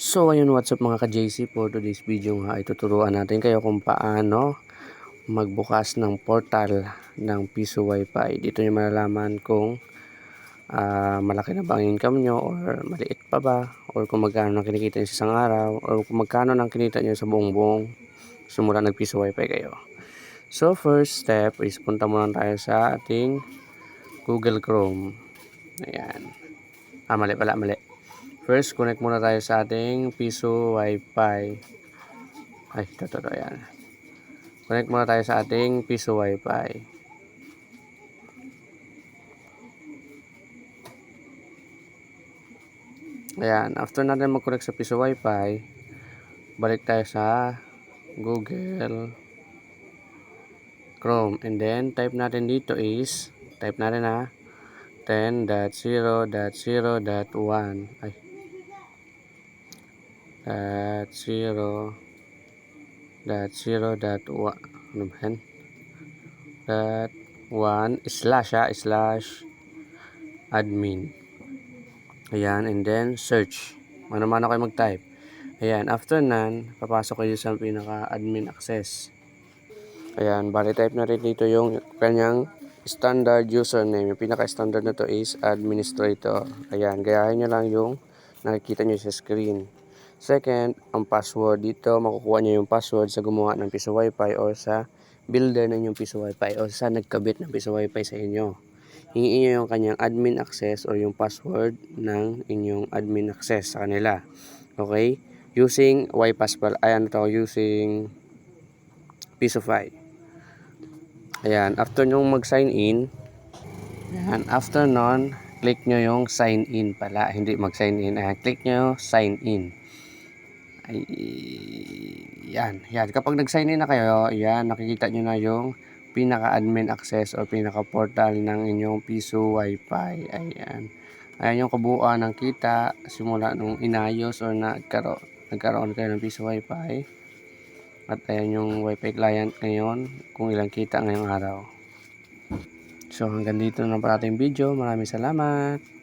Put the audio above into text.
So ayun what's up mga ka-JC for today's video nga ay tuturuan natin kayo kung paano magbukas ng portal ng Piso Wi-Fi. Dito nyo malalaman kung ah, malaki na ba ang income nyo or maliit pa ba or kung magkano ang kinikita nyo sa isang araw or kung magkano ang kinita nyo sa buong buong simula nag Piso Wi-Fi kayo. So first step is punta muna tayo sa ating Google Chrome. Ayan. Ah, mali pala, mali. First, connect muna tayo sa ating Piso Wi-Fi. Ay, ito, ayan. Connect muna tayo sa ating Piso Wi-Fi. Ayan, after natin mag-connect sa Piso Wi-Fi, balik tayo sa Google Chrome. And then, type natin dito is, type natin ha, 10.0.0.1 ay dot zero dot zero dot one ano ba yan? Dot one slash ha slash admin. Ayan and then search. Mano-mano kayo mag-type. Ayan after nan papasok kayo sa pinaka admin access. Ayan bali type na rin dito yung kanyang standard username. Yung pinaka standard na to is administrator. Ayan gayahin nyo lang yung nakikita nyo sa screen Second, ang password dito, makukuha nyo yung password sa gumawa ng piso wifi or sa builder ng inyong piso wifi or sa nagkabit ng piso wifi sa inyo. Hingin nyo yung kanyang admin access or yung password ng inyong admin access sa kanila. Okay? Using YPassword, ay ano to, using Pisofy. Ayan, after nyo mag-sign in, ayan, after nun, click nyo yung sign in pala, hindi mag-sign in. Ayan, click nyo sign in ay yan yan. Kapag nag-sign in na kayo yan nakikita nyo na yung pinaka admin access or pinaka portal ng inyong piso wifi. Ayan. Ayan yung kabuuan ng kita simula nung inayos or nagkaroon, nagkaroon kayo ng piso wifi. At ayan yung wifi client ngayon kung ilang kita ngayong araw. So hanggang dito na pala ating video. Maraming salamat